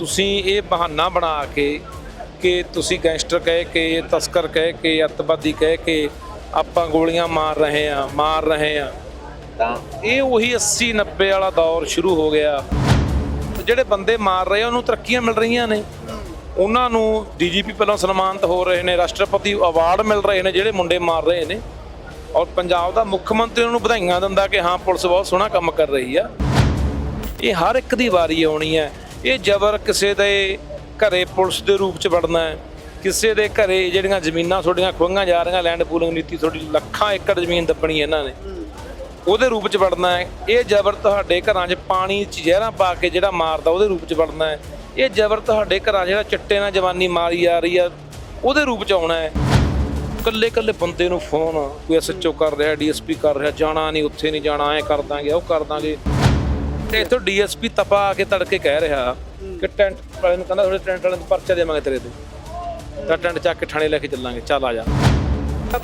ਤੁਸੀਂ ਇਹ ਬਹਾਨਾ ਬਣਾ ਕੇ ਕਿ ਤੁਸੀਂ ਗੈਂਗਸਟਰ ਕਹਿ ਕੇ, ਤਸਕਰ ਕਹਿ ਕੇ, ਅੱਤਵਾਦੀ ਕਹਿ ਕੇ ਆਪਾਂ ਗੋਲੀਆਂ ਮਾਰ ਰਹੇ ਆ ਮਾਰ ਰਹੇ ਆ ਤਾਂ ਇਹ ਉਹੀ 80 90 ਵਾਲਾ ਦੌਰ ਸ਼ੁਰੂ ਹੋ ਗਿਆ। ਜਿਹੜੇ ਬੰਦੇ ਮਾਰ ਰਹੇ ਆ, ਉਹਨੂੰ ਤਰੱਕੀਆਂ ਮਿਲ ਰਹੀਆਂ ਨੇ। ਉਹਨਾਂ ਨੂੰ ਡੀਜੀਪੀ ਪਹਿਲਾਂ ਸਨਮਾਨਿਤ ਹੋ ਰਹੇ ਨੇ, ਰਾਸ਼ਟਰਪਤੀ ਅਵਾਰਡ ਮਿਲ ਰਹੇ ਨੇ, ਜਿਹੜੇ ਮੁੰਡੇ ਮਾਰ ਰਹੇ ਨੇ। ਔਰ ਪੰਜਾਬ ਦਾ ਮੁੱਖ ਮੰਤਰੀ ਉਹਨੂੰ ਵਧਾਈਆਂ ਦਿੰਦਾ ਕਿ ਹਾਂ, ਪੁਲਿਸ ਬਹੁਤ ਸੋਹਣਾ ਕੰਮ ਕਰ ਰਹੀ ਆ। ਇਹ ਹਰ ਇੱਕ ਦੀ ਵਾਰੀ ਆਉਣੀ ਹੈ। ਇਹ ਜ਼ਬਰ ਕਿਸੇ ਦੇ ਘਰੇ ਪੁਲਿਸ ਦੇ ਰੂਪ ਚ ਵੜਨਾ ਹੈ। ਕਿਸੇ ਦੇ ਘਰੇ ਜਿਹੜੀਆਂ ਜ਼ਮੀਨਾਂ ਤੁਹਾਡੀਆਂ ਖੋਈਆਂ ਜਾ ਰਹੀਆਂ ਲੈਂਡ ਪੂਲਿੰਗ ਨੀਤੀ ਤੁਹਾਡੀ ਲੱਖਾਂ ਏਕੜ ਜ਼ਮੀਨ ਦੱਬਣੀ ਇਹਨਾਂ ਨੇ। ਉਹਦੇ ਰੂਪ ਚ ਵੜਨਾ ਹੈ। ਇਹ ਜ਼ਬਰ ਤੁਹਾਡੇ ਘਰਾਂ 'ਚ ਪਾਣੀ 'ਚ ਜ਼ਹਿਰਾਂ ਪਾ ਕੇ ਜਿਹੜਾ ਮਾਰਦਾ ਉਹਦੇ ਰੂਪ ਚ ਵੜਨਾ ਹੈ। ਇਹ ਜ਼ਬਰ ਤੁਹਾਡੇ ਘਰਾਂ ਜਿਹੜਾ ਚਿੱਟੇ ਨਾਲ ਜਵਾਨੀ ਮਾਰੀ ਜਾ ਰਹੀ ਆ, ਉਹਦੇ ਰੂਪ ਚ ਆਉਣਾ ਹੈ। ਕੱਲੇ ਕੱਲੇ ਬੰਦੇ ਨੂੰ ਫੋਨ ਕੋਈ ਐਸਐਚਓ ਕਰ ਰਿਹਾ ਡੀਐਸਪੀ ਕਰ ਰਿਹਾ, ਜਾਣਾ ਨਹੀਂ, ਉੱਥੇ ਨਹੀਂ ਜਾਣਾ, ਐ ਕਰ ਦਾਂਗੇ, ਉਹ ਕਰ ਦਾਂਗੇ। ਤੇ ਇੱਥੋਂ ਡੀਐਸਪੀ ਤਪਾ ਆ ਕੇ ਤੜਕੇ ਕਹਿ ਰਿਹਾ ਕਿ ਟੈਂਟ ਵਾਲੇ ਨੂੰ ਕਹਿੰਦਾ ਤੁਹਾਡੇ ਟੈਂਟ ਵਾਲੇ ਨੂੰ ਪਰਚਾ ਦੇਵਾਂਗੇ ਤੇਰੇ ਤੇ। ਤਾਂ ਟੈਂਟ ਚੱਕ ਕੇ ਥਾਣੇ ਲੈ ਕੇ ਚੱਲਾਂਗੇ। ਚੱਲ ਆ ਜਾ।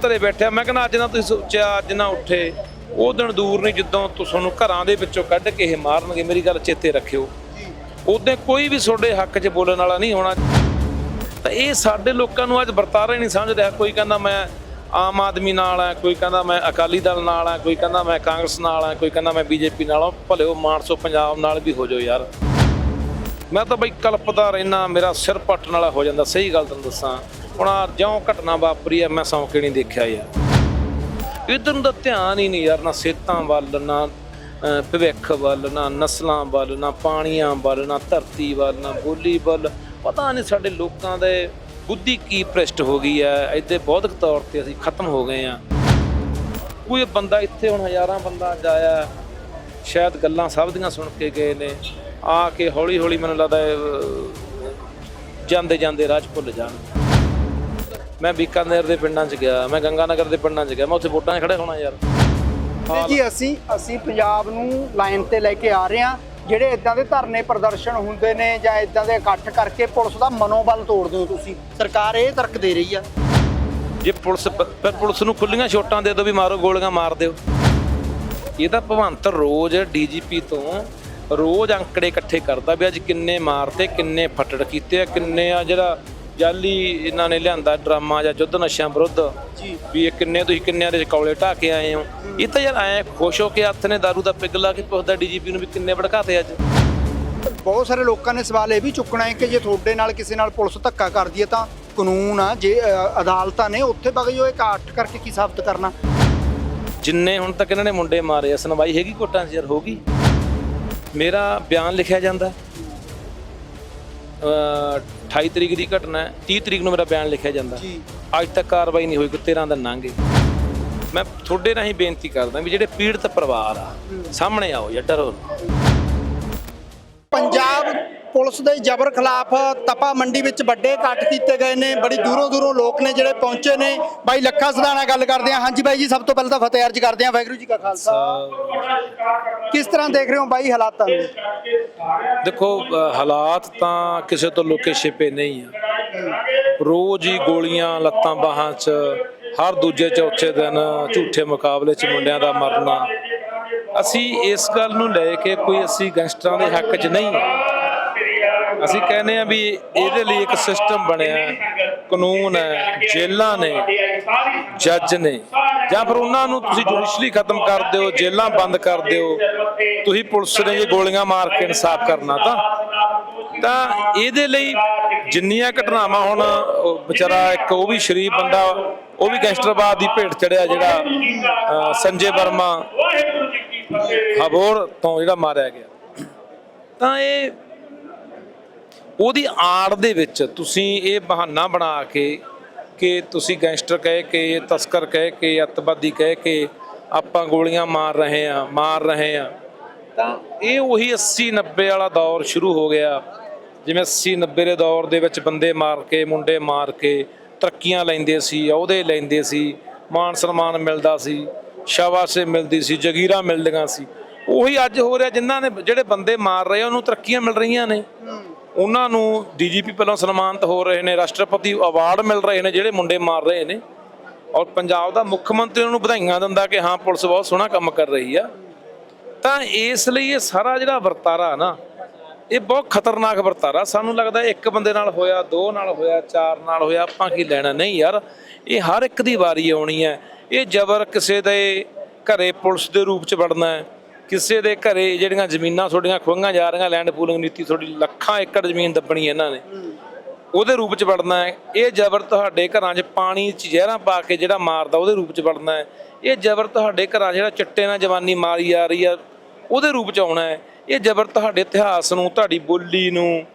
ਤਰੇ ਬੈਠਿਆ। ਮੈਂ ਕਹਿੰਦਾ, ਅੱਜ ਨਾ ਤੁਸੀਂ ਸੋਚਿਆ, ਅੱਜ ਨਾ ਉੱਠੇ। ਉਹ ਦਿਨ ਦੂਰ ਨਹੀਂ, ਜਦੋਂ ਤੁਹਾਨੂੰ ਘਰਾਂ ਦੇ ਵਿੱਚੋਂ ਕੱਢ ਕੇ ਇਹ ਮਾਰਨਗੇ, ਮੇਰੀ ਗੱਲ ਚੇਤੇ ਰੱਖਿਓ। ਉਦੋਂ ਕੋਈ ਵੀ ਤੁਹਾਡੇ ਹੱਕ 'ਚ ਬੋਲਣ ਵਾਲਾ ਨਹੀਂ ਹੋਣਾ। ਤਾਂ ਇਹ ਸਾਡੇ ਲੋਕਾਂ ਨੂੰ ਅੱਜ ਵਰਤਾਰਾ ਹੀ ਨਹੀਂ ਸਮਝ ਰਿਹਾ ਕੋਈ ਕਹਿੰਦਾ, ਮੈਂ ਆਮ ਆਦਮੀ ਨਾਲ ਹੈ, ਕੋਈ ਕਹਿੰਦਾ ਮੈਂ ਅਕਾਲੀ ਦਲ ਨਾਲ ਹੈ, ਕੋਈ ਕਹਿੰਦਾ ਮੈਂ ਕਾਂਗਰਸ ਨਾਲ ਹੈ, ਕੋਈ ਕਹਿੰਦਾ ਮੈਂ ਬੀਜੇਪੀ ਨਾਲ ਹਾਂ ਭਲੇ ਉਹ ਮਾਨਸੋ ਪੰਜਾਬ ਨਾਲ ਵੀ ਹੋ ਜਾਓ ਯਾਰ। ਮੈਂ ਤਾਂ ਬਈ ਕਲਪਦਾ ਰਹਿਣਾ ਮੇਰਾ ਸਿਰ ਪੱਟਣ ਵਾਲਾ ਹੋ ਜਾਂਦਾ, ਸਹੀ ਗੱਲ ਤੁਹਾਨੂੰ ਦੱਸਾਂ। ਹੁਣ ਆਹ ਜਿਉਂ ਘਟਨਾ ਵਾਪਰੀ ਆ ਮੈਂ ਸੌਂ ਕੇ ਨਹੀਂ ਦੇਖਿਆ ਯਾਰ। ਇਧਰ ਨੂੰ ਤਾਂ ਧਿਆਨ ਹੀ ਨਹੀਂ ਯਾਰ, ਨਾ ਸਿਹਤਾਂ ਵੱਲ, ਨਾ ਭਵਿੱਖ ਵੱਲ, ਨਾ ਨਸਲਾਂ ਵੱਲ, ਨਾ ਪਾਣੀਆਂ ਵੱਲ, ਨਾ ਧਰਤੀ ਵੱਲ, ਨਾ ਬੋਲੀ ਵੱਲ। ਪਤਾ ਨਹੀਂ ਸਾਡੇ ਲੋਕਾਂ ਦੇ ਬੁੱਧੀ ਕੀ ਭ੍ਰਿਸ਼ਟ ਹੋ ਗਈ ਐ ਇੱਥੇ ਬੌਧਿਕ ਤੌਰ ਤੇ ਅਸੀਂ ਖਤਮ ਹੋ ਗਏ ਆ ਕੋਈ ਬੰਦਾ ਇੱਥੇ ਹੁਣ ਹਜ਼ਾਰਾਂ ਬੰਦਾ ਜਾਇਆ ਸ਼ਾਇਦ ਗੱਲਾਂ ਸਭ ਦੀਆਂ ਸੁਣ ਕੇ ਗਏ ਨੇ। ਆ ਕੇ ਹੌਲੀ ਹੌਲੀ ਮੈਨੂੰ ਲੱਗਦਾ ਜਾਂਦੇ ਜਾਂਦੇ ਰਾਜ ਭੁੱਲ ਜਾਣ। ਮੈਂ ਬੀਕਾਨੇਰ ਦੇ ਪਿੰਡਾਂ 'ਚ ਗਿਆ, ਮੈਂ ਗੰਗਾਨਗਰ ਦੇ ਪਿੰਡਾਂ 'ਚ ਗਿਆ। ਮੈਂ ਉੱਥੇ ਵੋਟਾਂ 'ਚ ਖੜੇ ਹੋਣਾ ਯਾਰ। ਜੀ, ਅਸੀਂ ਅਸੀਂ ਪੰਜਾਬ ਨੂੰ ਲਾਈਨ ਤੇ ਲੈ ਕੇ ਆ ਰਹੇ ਹਾਂ। ਜਿਹੜੇ ਇਦਾਂ ਦੇ ਧਰਨੇ ਪ੍ਰਦਰਸ਼ਨ ਹੁੰਦੇ ਨੇ ਜਾਂ ਇਦਾਂ ਦੇ ਇਕੱਠ ਕਰਕੇ ਪੁਲਿਸ ਦਾ ਮਨੋਬਲ ਤੋੜਦੇ ਹੋ ਤੁਸੀਂ। ਸਰਕਾਰ ਇਹ ਤਰਕ ਦੇ ਰਹੀ ਆ। ਜੇ ਪੁਲਿਸ ਪ- ਪੁਲਿਸ ਨੂੰ ਖੁੱਲੀਆਂ ਛੋਟਾਂ ਦੇ ਦਿਓ ਵੀ ਮਾਰੋ, ਗੋਲੀਆਂ ਮਾਰ ਦਿਓ। ਇਹ ਤਾਂ ਭਵੰਤ ਰੋਜ਼ ਡੀਜੀਪੀ ਤੋਂ ਰੋਜ਼ ਅੰਕੜੇ ਇਕੱਠੇ ਕਰਦਾ ਵੀ ਅੱਜ ਕਿੰਨੇ ਮਾਰਤੇ, ਕਿੰਨੇ ਫੱਟੜ ਕੀਤੇ ਆ, ਕਿੰਨੇ ਆ ਜਿਹੜਾ ਜਾਲੀ ਇਹਨਾਂ ਨੇ ਲਿਆਂਦਾ ਡਰਾਮਾ ਜਾਂ ਯੁੱਧ ਨਸ਼ਿਆਂ ਵਿਰੁੱਧ। ਜੀ। ਵੀ ਇਹ ਕਿੰਨੇ ਤੁਸੀਂ ਕਿੰਨਿਆਂ ਦੇ ਕੌਲੇ ਢਾ ਕੇ ਆਏ ਹੋ? ਇਹ ਤਾਂ ਯਾਰ ਐ ਖੁਸ਼ ਹੋ ਕੇ ਹੱਥ ਨੇ ਦਾਰੂ ਦਾ ਪਿੱਗ ਲਾ ਕੇ ਪੁੱਛਦਾ ਡੀਜੀਪੀ ਨੂੰ ਵੀ ਕਿੰਨੇ ਭੜਕਾਤੇ ਅੱਜ। ਬਹੁਤ ਸਾਰੇ ਲੋਕਾਂ ਨੇ ਸਵਾਲ ਇਹ ਵੀ ਚੁੱਕਣਾ ਹੈ ਕਿ ਜੇ ਤੁਹਾਡੇ ਨਾਲ ਕਿਸੇ ਨਾਲ ਪੁਲਿਸ ਧੱਕਾ ਕਰਦੀ ਹੈ ਤਾਂ ਕਾਨੂੰਨ ਆ ਜੇ ਅਦਾਲਤਾਂ ਨੇ ਉੱਥੇ ਬਗਈ ਉਹ ਇਕੱਠ ਕਰਕੇ ਕੀ ਸਾਬਤ ਕਰਨਾ? ਜਿੰਨੇ ਹੁਣ ਤੱਕ ਇਹਨਾਂ ਨੇ ਮੁੰਡੇ ਮਾਰੇ ਆ ਸੁਣਵਾਈ ਹੈਗੀ ਕੋਟਾਂ 'ਚ ਯਾਰ ਹੋਗੀ ਮੇਰਾ ਬਿਆਨ ਲਿਖਿਆ ਜਾਂਦਾ। 28 ਤਰੀਕ ਦੀ ਘਟਨਾ ਹੈ 30 ਤਰੀਕ ਨੂੰ ਮੇਰਾ ਬਿਆਨ ਲਿਖਿਆ ਜਾਂਦਾ। ਜੀ। ਅੱਜ ਤੱਕ ਕਾਰਵਾਈ ਨਹੀਂ ਹੋਈ ਕਿ 13 ਦਿਨ ਲੰਘ ਮੈਂ ਤੁਹਾਡੇ ਰਾਹੀਂ ਬੇਨਤੀ ਕਰਦਾ ਵੀ ਜਿਹੜੇ ਪੀੜਤ ਪਰਿਵਾਰ ਆ ਸਾਹਮਣੇ ਆਓ ਜਾਂ ਡਰੋ ਨਾ। ਪੰਜਾਬ ਪੁਲਿਸ ਦੇ ਜ਼ਬਰ ਖਿਲਾਫ ਤਪਾ ਮੰਡੀ ਵਿੱਚ ਵੱਡੇ ਇਕੱਠ ਕੀਤੇ ਗਏ ਨੇ। ਬੜੀ ਦੂਰੋਂ ਦੂਰੋਂ ਲੋਕ ਨੇ ਜਿਹੜੇ ਪਹੁੰਚੇ ਨੇ। ਬਾਈ ਲੱਖਾ ਸਦਾਣਾ ਗੱਲ ਕਰਦੇ ਆ ਹਾਂਜੀ ਬਾਈ ਜੀ, ਸਭ ਤੋਂ ਪਹਿਲਾਂ ਤਾਂ ਫਤਿਹ ਅਰਜ ਕਰਦੇ ਆ ਵਾਹਿਗੁਰੂ ਜੀ ਕਾ ਖਾਲਸਾ। ਕਿਸ ਤਰ੍ਹਾਂ ਦੇਖ ਰਹੇ ਹੋ ਬਾਈ ਹਾਲਾਤਾਂ ਨੂੰ? ਦੇਖੋ ਹਾਲਾਤ ਤਾਂ ਕਿਸੇ ਤੋਂ ਲੁਕੇ ਛਿਪੇ ਨਹੀਂ ਆ। ਰੋਜ਼ ਹੀ ਗੋਲੀਆਂ ਲੱਤਾਂ ਬਾਹਾਂ 'ਚ, ਹਰ ਦੂਜੇ ਚੌਥੇ ਦਿਨ ਝੂਠੇ ਮੁਕਾਬਲੇ 'ਚ ਮੁੰਡਿਆਂ ਦਾ ਮਰਨਾ। ਅਸੀਂ ਇਸ ਗੱਲ ਨੂੰ ਲੈ ਕੇ ਕੋਈ ਅਸੀਂ ਗੈਂਗਸਟਰਾਂ ਦੇ ਹੱਕ 'ਚ ਨਹੀਂ ਅਸੀਂ ਕਹਿੰਦੇ ਆ ਵੀ ਇਹਦੇ ਲਈ ਇੱਕ ਸਿਸਟਮ ਬਣਿਆ ਕਾਨੂੰਨ ਹੈ ਜੇਲ੍ਹਾਂ ਨੇ ਜੱਜ ਨੇ। ਜਾਂ ਫਿਰ ਉਹਨਾਂ ਨੂੰ ਤੁਸੀਂ ਜੁਡੀਸ਼ਲੀ ਖਤਮ ਕਰ ਦਿਓ ਜੇਲ੍ਹਾਂ ਬੰਦ ਕਰ ਦਿਓ। ਤੁਸੀਂ ਪੁਲਿਸ ਨੇ ਜੇ ਗੋਲੀਆਂ ਮਾਰ ਕੇ ਇਨਸਾਫ ਕਰਨਾ ਤਾਂ। ਤਾਂ ਇਹਦੇ ਲਈ ਜਿੰਨੀਆਂ ਘਟਨਾਵਾਂ ਹੁਣ ਵਿਚਾਰਾ ਇੱਕ ਉਹ ਵੀ ਸ਼ਰੀਫ ਬੰਦਾ ਉਹ ਵੀ ਗੈਂਗਸਟਰਵਾਦ ਦੀ ਭੇਟ ਚੜਿਆ ਜਿਹੜਾ ਸੰਜੇ ਵਰਮਾ ਹਬੋਰ ਤੋਂ ਜਿਹੜਾ ਮਾਰਿਆ ਗਿਆ। ਤਾਂ ਇਹ ਉਹਦੀ ਆੜ ਦੇ ਵਿੱਚ ਤੁਸੀਂ ਇਹ ਬਹਾਨਾ ਬਣਾ ਕੇ ਕਿ ਤੁਸੀਂ ਗੈਂਗਸਟਰ ਕਹਿ ਕੇ, ਤਸਕਰ ਕਹਿ ਕੇ, ਅੱਤਵਾਦੀ ਕਹਿ ਕੇ ਆਪਾਂ ਗੋਲੀਆਂ ਮਾਰ ਰਹੇ ਆ ਮਾਰ ਰਹੇ ਆ ਤਾਂ ਇਹ ਉਹੀ 80 90 ਵਾਲਾ ਦੌਰ ਸ਼ੁਰੂ ਹੋ ਗਿਆ। ਜਿਵੇਂ 80 90 ਦੇ ਦੌਰ ਦੇ ਵਿੱਚ ਬੰਦੇ ਮਾਰ ਕੇ, ਮੁੰਡੇ ਮਾਰ ਕੇ ਤਰੱਕੀਆਂ ਲੈਂਦੇ ਸੀ, ਅਹੁਦੇ ਲੈਂਦੇ ਸੀ, ਮਾਨ ਸਨਮਾਨ ਮਿਲਦਾ ਸੀ, ਸ਼ਾਬਾਸ਼ੇ ਮਿਲਦੀ ਸੀ, ਜਗੀਰਾਂ ਮਿਲਦੀਆਂ ਸੀ। ਉਹੀ ਅੱਜ ਹੋ ਰਿਹਾ ਜਿਨ੍ਹਾਂ ਨੇ, ਜਿਹੜੇ ਬੰਦੇ ਮਾਰ ਰਹੇ ਉਹਨੂੰ ਤਰੱਕੀਆਂ ਮਿਲ ਰਹੀਆਂ ਨੇ। ਉਹਨਾਂ ਨੂੰ ਡੀਜੀਪੀ ਪਹਿਲਾਂ ਸਨਮਾਨਿਤ ਹੋ ਰਹੇ ਨੇ, ਰਾਸ਼ਟਰਪਤੀ ਅਵਾਰਡ ਮਿਲ ਰਹੇ ਨੇ, ਜਿਹੜੇ ਮੁੰਡੇ ਮਾਰ ਰਹੇ ਨੇ। ਔਰ ਪੰਜਾਬ ਦਾ ਮੁੱਖ ਮੰਤਰੀ ਨੂੰ ਵਧਾਈਆਂ ਦਿੰਦਾ ਕਿ ਹਾਂ, ਪੁਲਿਸ ਬਹੁਤ ਸੋਹਣਾ ਕੰਮ ਕਰ ਰਹੀ ਆ। ਤਾਂ ਇਸ ਲਈ ਇਹ ਸਾਰਾ ਜਿਹੜਾ ਵਰਤਾਰਾ ਨਾ, ਇਹ ਬਹੁਤ ਖਤਰਨਾਕ ਵਰਤਾਰਾ। ਸਾਨੂੰ ਲੱਗਦਾ ਇੱਕ ਬੰਦੇ ਨਾਲ ਹੋਇਆ, ਦੋ ਨਾਲ ਹੋਇਆ, ਚਾਰ ਨਾਲ ਹੋਇਆ, ਆਪਾਂ ਕੀ ਲੈਣਾ? ਨਹੀਂ ਯਾਰ, ਇਹ ਹਰ ਇੱਕ ਦੀ ਵਾਰੀ ਆਉਣੀ ਹੈ। ਇਹ ਜ਼ਬਰ ਕਿਸੇ ਦੇ ਘਰੇ ਪੁਲਿਸ ਦੇ ਰੂਪ ਚ ਵੜਨਾ ਹੈ। ਕਿਸੇ ਦੇ ਘਰੇ ਜਿਹੜੀਆਂ ਜ਼ਮੀਨਾਂ ਤੁਹਾਡੀਆਂ ਖੋਈਆਂ ਜਾ ਰਹੀਆਂ ਲੈਂਡ ਪੂਲਿੰਗ ਨੀਤੀ ਤੁਹਾਡੀ ਲੱਖਾਂ ਏਕੜ ਜ਼ਮੀਨ ਦੱਬਣੀ ਇਹਨਾਂ ਨੇ। ਉਹਦੇ ਰੂਪ ਚ ਵੜਨਾ ਹੈ। ਇਹ ਜ਼ਬਰ ਤੁਹਾਡੇ ਘਰਾਂ 'ਚ ਪਾਣੀ 'ਚ ਜ਼ਹਿਰਾਂ ਪਾ ਕੇ ਜਿਹੜਾ ਮਾਰਦਾ ਉਹਦੇ ਰੂਪ ਚ ਵੜਨਾ ਹੈ। ਇਹ ਜ਼ਬਰ ਤੁਹਾਡੇ ਘਰਾਂ 'ਚ ਜਿਹੜਾ ਚਿੱਟੇ ਨਾਲ ਜਵਾਨੀ ਮਾਰੀ ਜਾ ਰਹੀ ਆ, ਉਹਦੇ ਰੂਪ ਚ ਆਉਣਾ ਹੈ। ਇਹ ਜ਼ਬਰ ਤੁਹਾਡੇ ਇਤਿਹਾਸ ਨੂੰ, ਤੁਹਾਡੀ ਬੋਲੀ ਨੂੰ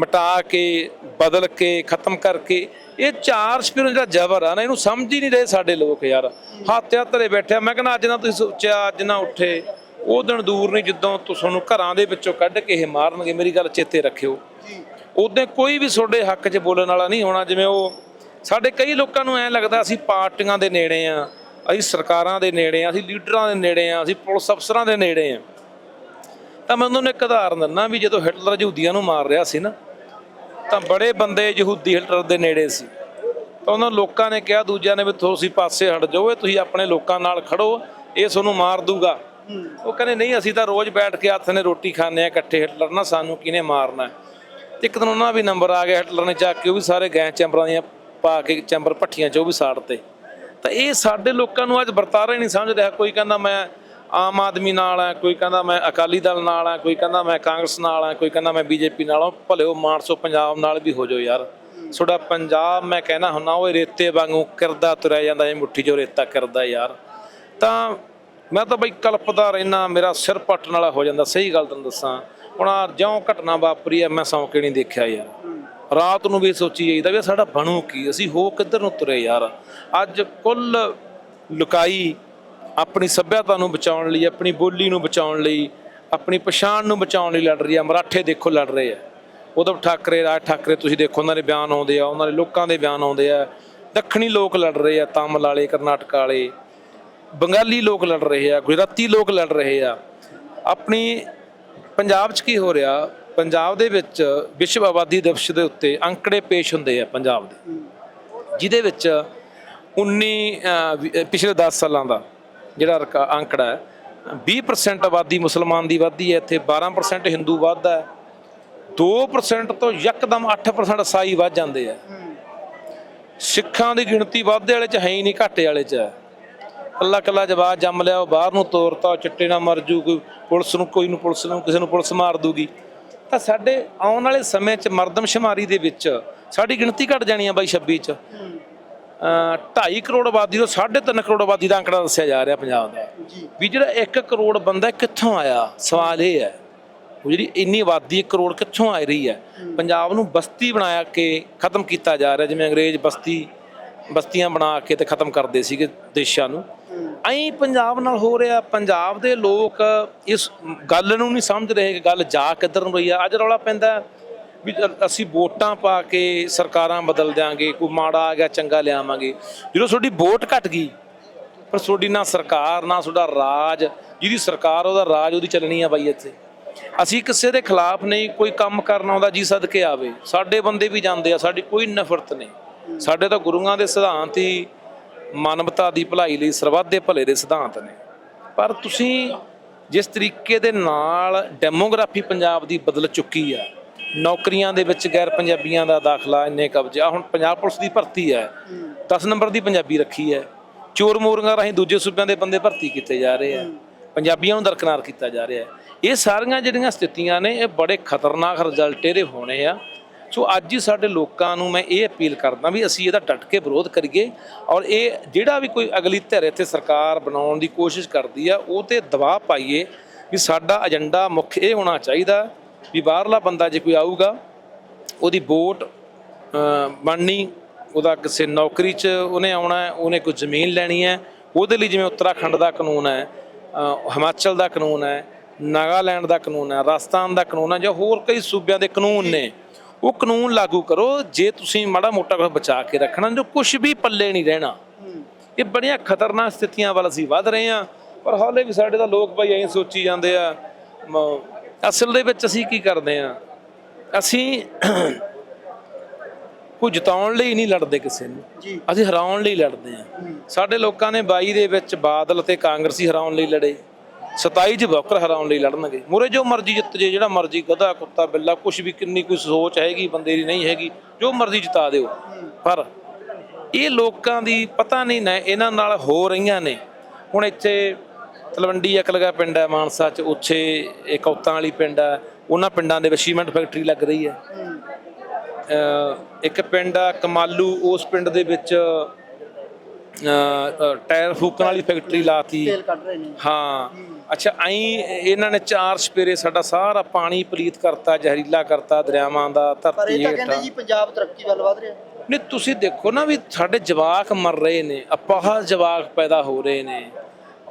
ਮਿਟਾ ਕੇ, ਬਦਲ ਕੇ, ਖਤਮ ਕਰਕੇ, ਇਹ ਚਾਰ ਸਪੀਰ ਜਿਹੜਾ ਜ਼ਬਰ ਆ ਨਾ, ਇਹਨੂੰ ਸਮਝ ਹੀ ਨਹੀਂ ਰਹੇ ਸਾਡੇ ਲੋਕ ਯਾਰ। ਹੱਥਿਆ ਧਰੇ ਬੈਠਿਆ ਮੈਂ ਕਹਿੰਦਾ, ਅੱਜ ਨਾ ਤੁਸੀਂ ਸੋਚਿਆ, ਅੱਜ ਨਾ ਉੱਠੇ। ਉਹ ਦਿਨ ਦੂਰ ਨਹੀਂ ਜਦੋਂ ਤੁਹਾਨੂੰ ਘਰਾਂ ਦੇ ਵਿੱਚੋਂ ਕੱਢ ਕੇ ਇਹ ਮਾਰਨਗੇ ਮੇਰੀ ਗੱਲ ਚੇਤੇ ਰੱਖਿਓ। ਉਦੋਂ ਕੋਈ ਵੀ ਤੁਹਾਡੇ ਹੱਕ 'ਚ ਬੋਲਣ ਵਾਲਾ ਨਹੀਂ ਹੋਣਾ ਜਿਵੇਂ ਉਹ ਸਾਡੇ ਕਈ ਲੋਕਾਂ ਨੂੰ ਐਂ ਲੱਗਦਾ ਅਸੀਂ ਪਾਰਟੀਆਂ ਦੇ ਨੇੜੇ ਆ ਅਸੀਂ ਸਰਕਾਰਾਂ ਦੇ ਨੇੜੇ ਆ ਅਸੀਂ ਲੀਡਰਾਂ ਦੇ ਨੇੜੇ ਆ ਅਸੀਂ ਪੁਲਿਸ ਅਫਸਰਾਂ ਦੇ ਨੇੜੇ ਆ। ਤਾਂ ਮੈਂ ਉਹਨਾਂ ਨੂੰ ਇੱਕ ਉਦਾਹਰਨ ਦਿੰਦਾ ਵੀ ਜਦੋਂ ਹਿਟਲਰ ਯਹੂਦੀਆਂ ਨੂੰ ਮਾਰ ਰਿਹਾ ਸੀ ਨਾ ਤਾਂ ਬੜੇ ਬੰਦੇ ਯਹੂਦੀ ਹਿਟਲਰ ਦੇ ਨੇੜੇ ਸੀ। ਤਾਂ ਉਹਨਾਂ ਲੋਕਾਂ ਨੇ ਕਿਹਾ ਦੂਜਿਆਂ ਨੇ ਵੀ ਤੁਸੀਂ ਪਾਸੇ ਹਟ ਜਾਓ ਇਹ ਤੁਸੀਂ ਆਪਣੇ ਲੋਕਾਂ ਨਾਲ ਖੜੋ ਇਹ ਤੁਹਾਨੂੰ ਮਾਰ ਦੂਗਾ। ਉਹ ਕਹਿੰਦੇ, ਨਹੀਂ, ਅਸੀਂ ਤਾਂ ਰੋਜ਼ ਬੈਠ ਕੇ ਹੱਥ ਨੇ ਰੋਟੀ ਖਾਂਦੇ ਆ ਇਕੱਠੇ ਹਿਟਲਰ ਨਾਲ ਸਾਨੂੰ ਕਿਹਨੇ ਮਾਰਨਾ? ਇੱਕ ਦਿਨ ਉਹਨਾਂ ਵੀ ਨੰਬਰ ਆ ਗਿਆ ਹਿਟਲਰ ਨੇ ਜਾ ਕੇ ਉਹ ਵੀ ਸਾਰੇ ਗੈਸ ਚੈਂਬਰਾਂ ਦੀਆਂ ਪਾ ਕੇ ਚੈਂਬਰ ਭੱਠੀਆਂ 'ਚ ਉਹ ਵੀ ਸਾੜਤੇ। ਤਾਂ ਇਹ ਸਾਡੇ ਲੋਕਾਂ ਨੂੰ ਅੱਜ ਵਰਤਾਰਾ ਹੀ ਨਹੀਂ ਸਮਝ ਰਿਹਾ ਕੋਈ ਕਹਿੰਦਾ, ਮੈਂ ਆਮ ਆਦਮੀ ਨਾਲ ਆ, ਕੋਈ ਕਹਿੰਦਾ, ਮੈਂ ਅਕਾਲੀ ਦਲ ਨਾਲ ਆ, ਕੋਈ ਕਹਿੰਦਾ, ਮੈਂ ਕਾਂਗਰਸ ਨਾਲ ਆ, ਕੋਈ ਕਹਿੰਦਾ, ਮੈਂ ਬੀਜੇਪੀ ਨਾਲ ਆ। ਭਲੇ ਉਹ ਮਾਨਸੋ ਪੰਜਾਬ ਨਾਲ ਵੀ ਹੋ ਜਾਓ ਯਾਰ। ਤੁਹਾਡਾ ਪੰਜਾਬ ਮੈਂ ਕਹਿਣਾ ਹੁੰਨਾ ਉਹ ਰੇਤੇ ਵਾਂਗੂ ਕਿਰਦਾ ਤੁਰਿਆ ਜਾਂਦਾ, ਇਹ ਮੁੱਠੀ 'ਚੋਂ ਰੇਤਾ ਕਰਦਾ ਯਾਰ। ਤਾਂ ਮੈਂ ਤਾਂ ਬਈ ਕਲਪਦਾ ਰਹਿਣਾ ਮੇਰਾ ਸਿਰ ਪੱਟਣ ਵਾਲਾ ਹੋ ਜਾਂਦਾ, ਸਹੀ ਗੱਲ ਤੁਹਾਨੂੰ ਦੱਸਾਂ। ਹੁਣ ਆਹ ਜਿਉਂ ਘਟਨਾ ਵਾਪਰੀ ਆ ਮੈਂ ਸੌਂ ਕੇ ਨਹੀਂ ਦੇਖਿਆ ਯਾਰ। ਰਾਤ ਨੂੰ ਵੀ ਸੋਚੀ ਜਾਈਦਾ ਵੀ ਸਾਡਾ ਬਣੂ ਕੀ, ਅਸੀਂ ਹੋ ਕਿੱਧਰ ਨੂੰ ਤੁਰੇ ਯਾਰ। ਅੱਜ ਕੁੱਲ ਲੁਕਾਈ ਆਪਣੀ ਸੱਭਿਅਤਾ ਨੂੰ ਬਚਾਉਣ ਲਈ, ਆਪਣੀ ਬੋਲੀ ਨੂੰ ਬਚਾਉਣ ਲਈ, ਆਪਣੀ ਪਛਾਣ ਨੂੰ ਬਚਾਉਣ ਲਈ ਲੜ ਰਹੀ ਆ ਮਰਾਠੇ ਦੇਖੋ ਲੜ ਰਹੇ ਆ ਉਦੋਂ ਠਾਕਰੇ, ਰਾਜ ਠਾਕਰੇ ਤੁਸੀਂ ਦੇਖੋ, ਉਹਨਾਂ ਦੇ ਬਿਆਨ ਆਉਂਦੇ ਆ, ਉਹਨਾਂ ਦੇ ਲੋਕਾਂ ਦੇ ਬਿਆਨ ਆਉਂਦੇ ਆ। ਦੱਖਣੀ ਲੋਕ ਲੜ ਰਹੇ ਆ, ਤਾਮਿਲ ਵਾਲੇ, ਕਰਨਾਟਕ ਵਾਲੇ। ਬੰਗਾਲੀ ਲੋਕ ਲੜ ਰਹੇ ਆ ਗੁਜਰਾਤੀ ਲੋਕ ਲੜ ਰਹੇ ਆ। ਆਪਣੀ ਪੰਜਾਬ 'ਚ ਕੀ ਹੋ ਰਿਹਾ? ਪੰਜਾਬ ਦੇ ਵਿੱਚ ਵਿਸ਼ਵ ਆਬਾਦੀ ਦਿਵਸ ਦੇ ਉੱਤੇ ਅੰਕੜੇ ਪੇਸ਼ ਹੁੰਦੇ ਆ ਪੰਜਾਬ ਦੇ। ਜਿਹਦੇ ਵਿੱਚ 19 ਅਹ, ਵੀ- ਅਹ, ਪਿਛਲੇ 10 ਸਾਲਾਂ ਦਾ ਜਿਹੜਾ ਅੰਕੜਾ ਹੈ 20% ਆਬਾਦੀ ਮੁਸਲਮਾਨ ਦੀ ਵੱਧਦੀ ਹੈ ਇੱਥੇ 12% ਹਿੰਦੂ ਵੱਧਦਾ ਹੈ 2% ਤੋਂ ਯਕਦਮ 8% ਈਸਾਈ ਵੱਧ ਜਾਂਦੇ ਆ। ਸਿੱਖਾਂ ਦੀ ਗਿਣਤੀ ਵਾਧੇ ਵਾਲੇ ਚ ਹੈ ਹੀ ਨਹੀਂ ਘਾਟੇ ਵਾਲੇ ਚ ਹੈ। ਕੱਲਾ ਕੱਲਾ ਜਵਾਬ ਜੰਮ ਲਿਆ ਉਹ ਬਾਹਰ ਨੂੰ ਤੋਰਤਾ ਉਹ ਚਿੱਟੇ ਨਾਲ ਮਰ ਜੂ ਕੋਈ ਪੁਲਿਸ ਨੂੰ ਕੋਈ ਨੂੰ ਪੁਲਿਸ ਨੂੰ ਕਿਸੇ ਨੂੰ ਪੁਲਿਸ ਮਾਰ ਦੂਗੀ। ਤਾਂ ਸਾਡੇ ਆਉਣ ਵਾਲੇ ਸਮੇਂ 'ਚ ਮਰਦਮਸ਼ੁਮਾਰੀ ਦੇ ਵਿੱਚ ਸਾਡੀ ਗਿਣਤੀ ਘਟ ਜਾਣੀ ਆ ਬਾਈ 26 'ਚ। ਅ 2.5 ਕਰੋੜ ਆਬਾਦੀ ਤੋਂ 3.5 ਕਰੋੜ ਆਬਾਦੀ ਦਾ ਅੰਕੜਾ ਦੱਸਿਆ ਜਾ ਰਿਹਾ ਪੰਜਾਬ ਦਾ। ਵੀ ਜਿਹੜਾ 1 ਕਰੋੜ ਬੰਦਾ ਕਿੱਥੋਂ ਆਇਆ? ਸਵਾਲ ਇਹ ਹੈ। ਉਹ ਜਿਹੜੀ ਇੰਨੀ ਆਬਾਦੀ 1 ਕਰੋੜ ਕਿੱਥੋਂ ਆ ਰਹੀ ਹੈ। ਪੰਜਾਬ ਨੂੰ ਬਸਤੀ ਬਣਾਇਆ ਕੇ ਖਤਮ ਕੀਤਾ ਜਾ ਰਿਹਾ ਜਿਵੇਂ ਅੰਗਰੇਜ਼ ਬਸਤੀ ਬਸਤੀਆਂ ਬਣਾ ਕੇ ਤੇ ਖਤਮ ਕਰਦੇ ਸੀਗੇ ਦੇਸ਼ਾਂ ਨੂੰ। ਐਂ ਪੰਜਾਬ ਨਾਲ ਹੋ ਰਿਹਾ, ਪੰਜਾਬ ਦੇ ਲੋਕ ਇਸ ਗੱਲ ਨੂੰ ਨਹੀਂ ਸਮਝ ਰਹੇ ਕਿ ਗੱਲ ਜਾ ਕਿੱਧਰ ਨੂੰ ਰਹੀ ਆ। ਅੱਜ ਰੌਲਾ ਪੈਂਦਾ ਵੀ ਅਸੀਂ ਵੋਟਾਂ ਪਾ ਕੇ ਸਰਕਾਰਾਂ ਬਦਲ ਦਿਆਂਗੇ, ਕੋਈ ਮਾੜਾ ਆ ਗਿਆ, ਚੰਗਾ ਲਿਆਵਾਂਗੇ। ਜਦੋਂ ਤੁਹਾਡੀ ਵੋਟ ਘਟ ਗਈ, ਪਰ ਤੁਹਾਡੀ ਨਾ ਸਰਕਾਰ, ਨਾ ਤੁਹਾਡਾ ਰਾਜ, ਜਿਹਦੀ ਸਰਕਾਰ ਉਹਦਾ ਰਾਜ ਉਹਦੀ ਚੱਲਣੀ ਆ ਬਾਈ ਇੱਥੇ। ਅਸੀਂ ਕਿਸੇ ਦੇ ਖਿਲਾਫ ਨਹੀਂ, ਕੋਈ ਕੰਮ ਕਰਨ ਆਉਂਦਾ, ਜੀ ਸਦਕੇ ਆਵੇ। ਸਾਡੇ ਬੰਦੇ ਵੀ ਜਾਂਦੇ ਆ, ਸਾਡੀ ਕੋਈ ਨਫ਼ਰਤ ਨਹੀਂ। ਸਾਡੇ ਤਾਂ ਗੁਰੂਆਂ ਦੇ ਸਿਧਾਂਤ ਹੀ ਮਾਨਵਤਾ ਦੀ ਭਲਾਈ ਲਈ ਸਰਬੱਤ ਦੇ ਭਲੇ ਦੇ ਸਿਧਾਂਤ ਨੇ। ਪਰ ਤੁਸੀਂ ਜਿਸ ਤਰੀਕੇ ਦੇ ਨਾਲ ਡੈਮੋਗ੍ਰਾਫੀ ਪੰਜਾਬ ਦੀ ਬਦਲ ਚੁੱਕੀ ਆ, ਨੌਕਰੀਆਂ ਦੇ ਵਿੱਚ ਗੈਰ ਪੰਜਾਬੀਆਂ ਦਾ ਦਾਖਲਾ ਇੰਨੇ ਕਬਜ਼ਾ ਹੁਣ ਪੰਜਾਬ ਪੁਲਿਸ ਦੀ ਭਰਤੀ ਹੈ 10 ਨੰਬਰ ਦੀ ਪੰਜਾਬੀ ਰੱਖੀ ਹੈ ਚੋਰ ਮੋਰੀਆਂ ਰਾਹੀਂ ਦੂਜੇ ਸੂਬਿਆਂ ਦੇ ਬੰਦੇ ਭਰਤੀ ਕੀਤੇ ਜਾ ਰਹੇ ਆ, ਪੰਜਾਬੀਆਂ ਨੂੰ ਦਰਕਨਾਰ ਕੀਤਾ ਜਾ ਰਿਹਾ। ਹੈ ਇਹ ਸਾਰੀਆਂ ਜਿਹੜੀਆਂ ਸਥਿਤੀਆਂ ਨੇ, ਇਹ ਬੜੇ ਖਤਰਨਾਕ ਰਿਜ਼ਲਟ ਇਹਦੇ ਹੋਣੇ ਆ। ਸੋ ਅੱਜ ਹੀ ਸਾਡੇ ਲੋਕਾਂ ਨੂੰ ਮੈਂ ਇਹ ਅਪੀਲ ਕਰਦਾ ਵੀ ਅਸੀਂ ਇਹਦਾ ਡਟ ਕੇ ਵਿਰੋਧ ਕਰੀਏ ਔਰ ਇਹ ਜਿਹੜਾ ਵੀ ਕੋਈ ਅਗਲੀ ਧਿਰ ਇੱਥੇ ਸਰਕਾਰ ਬਣਾਉਣ ਦੀ ਕੋਸ਼ਿਸ਼ ਕਰਦੀ ਆ, ਉਹ ਤੇ ਦਬਾਅ ਪਾਈਏ ਵੀ ਸਾਡਾ ਏਜੰਡਾ ਮੁੱਖ ਇਹ ਹੋਣਾ ਚਾਹੀਦਾ ਵੀ ਬਾਹਰਲਾ ਬੰਦਾ ਜੇ ਕੋਈ ਆਊਗਾ, ਉਹਦੀ ਵੋਟ ਬਣਨੀ, ਉਹਦਾ ਕਿਸੇ ਨੌਕਰੀ 'ਚ ਉਹਨੇ ਆਉਣਾ ਹੈ, ਉਹਨੇ ਕੋਈ ਜ਼ਮੀਨ ਲੈਣੀ ਹੈ, ਉਹਦੇ ਲਈ ਜਿਵੇਂ ਉੱਤਰਾਖੰਡ ਦਾ ਕਾਨੂੰਨ ਹੈ ਹਿਮਾਚਲ ਦਾ ਕਾਨੂੰਨ ਹੈ, ਨਾਗਾਲੈਂਡ ਦਾ ਕਾਨੂੰਨ ਹੈ, ਰਾਜਸਥਾਨ ਦਾ ਕਾਨੂੰਨ ਹੈ ਜਾਂ ਹੋਰ ਕਈ ਸੂਬਿਆਂ ਦੇ ਕਾਨੂੰਨ ਨੇ ਉਹ ਕਾਨੂੰਨ ਲਾਗੂ ਕਰੋ ਜੇ ਤੁਸੀਂ ਮਾੜਾ ਮੋਟਾ ਕੁਝ ਬਚਾ ਕੇ ਰੱਖਣਾ ਜੋ ਕੁਝ ਵੀ ਪੱਲੇ ਨਹੀਂ ਰਹਿਣਾ। ਇਹ ਬੜੀਆਂ ਖਤਰਨਾਕ ਸਥਿਤੀਆਂ ਵੱਲ ਅਸੀਂ ਵੱਧ ਰਹੇ ਹਾਂ। ਪਰ ਹੌਲੇ ਵੀ ਸਾਡੇ ਤਾਂ ਲੋਕ ਭਾਈ ਐਂ ਸੋਚੀ ਜਾਂਦੇ ਆ ਅਸਲ ਦੇ ਵਿੱਚ ਅਸੀਂ ਕੀ ਕਰਦੇ ਆ ਅਸੀਂ ਕੋਈ ਜਿਤਾਉਣ ਲਈ ਨਹੀਂ ਲੜਦੇ ਕਿਸੇ ਨੂੰ। ਅਸੀਂ ਹਰਾਉਣ ਲਈ ਲੜਦੇ ਆ ਸਾਡੇ ਲੋਕਾਂ ਨੇ 22 ਦੇ ਵਿੱਚ ਬਾਦਲ ਤੇ ਕਾਂਗਰਸੀ ਹਰਾਉਣ ਲਈ ਲੜੇ। 27 ਚ ਬੌਕਰ ਹਰਾਉਣ ਲਈ ਲੜਨਗੇ। ਮੁਰੇ ਜੋ ਮਰਜ਼ੀ ਜਿੱਤ ਜੇ, ਜਿਹੜਾ ਮਰਜ਼ੀ ਗਧਾ, ਕੁੱਤਾ, ਬਿੱਲਾ ਕੁਝ ਵੀ ਕਿੰਨੀ ਕੋਈ ਸੋਚ ਹੈਗੀ, ਬੰਦੇ ਦੀ ਨਹੀਂ ਹੈਗੀ, ਜੋ ਮਰਜ਼ੀ ਜਿਤਾ ਦਿਓ। ਪਰ ਇਹ ਲੋਕਾਂ ਦੀ ਪਤਾ ਨਹੀਂ ਨਾ, ਇਹਨਾਂ ਨਾਲ ਹੋ ਰਹੀਆਂ ਨੇ। ਹੁਣ ਇੱਥੇ ਤਲਵੰਡੀ ਅਕਲਗਾ ਪਿੰਡ ਹੈ, ਮਾਨਸਾ ਚ, ਉੱਥੇ ਇਹ ਕੌਤਾਂ ਵਾਲੀ ਪਿੰਡ ਹੈ। ਉਹਨਾਂ ਪਿੰਡਾਂ ਦੇ ਵਿੱਚ ਸੀਮੈਂਟ ਫੈਕਟਰੀ ਲੱਗ ਰਹੀ ਹੈ। ਇੱਕ ਪਿੰਡ ਆ ਕਮਾਲੂ, ਉਸ ਪਿੰਡ ਦੇ ਵਿੱਚ ਟਾਇਰ ਫੂਕਣ ਵਾਲੀ ਫੈਕਟਰੀ ਲਾਤੀ। ਤੇਲ ਕੱਢ ਰਹੇ ਨੇ। ਹਾਂ। ਅੱਛਾ ਐਂ ਇਹਨਾਂ ਨੇ ਚਾਰ ਸਪੇਰੇ ਸਾਡਾ ਸਾਰਾ ਪਾਣੀ ਪਲੀਤ ਕਰਤਾ ਜ਼ਹਿਰੀਲਾ ਕਰਤਾ ਦਰਿਆਵਾਂ ਦਾ ਪਰ ਧਰਤੀ ਇਹ ਤਾਂ ਹੇਠ। ਕਹਿੰਦੇ ਜੀ ਪੰਜਾਬ ਤਰੱਕੀ ਵੱਲ ਵਧ ਰਿਹਾ। ਨਹੀਂ ਤੁਸੀਂ ਦੇਖੋ ਨਾ ਵੀ ਸਾਡੇ ਜਵਾਕ ਮਰ ਰਹੇ ਨੇ। ਅਪਾਹ ਜਵਾਕ ਪੈਦਾ ਹੋ ਰਹੇ ਨੇ।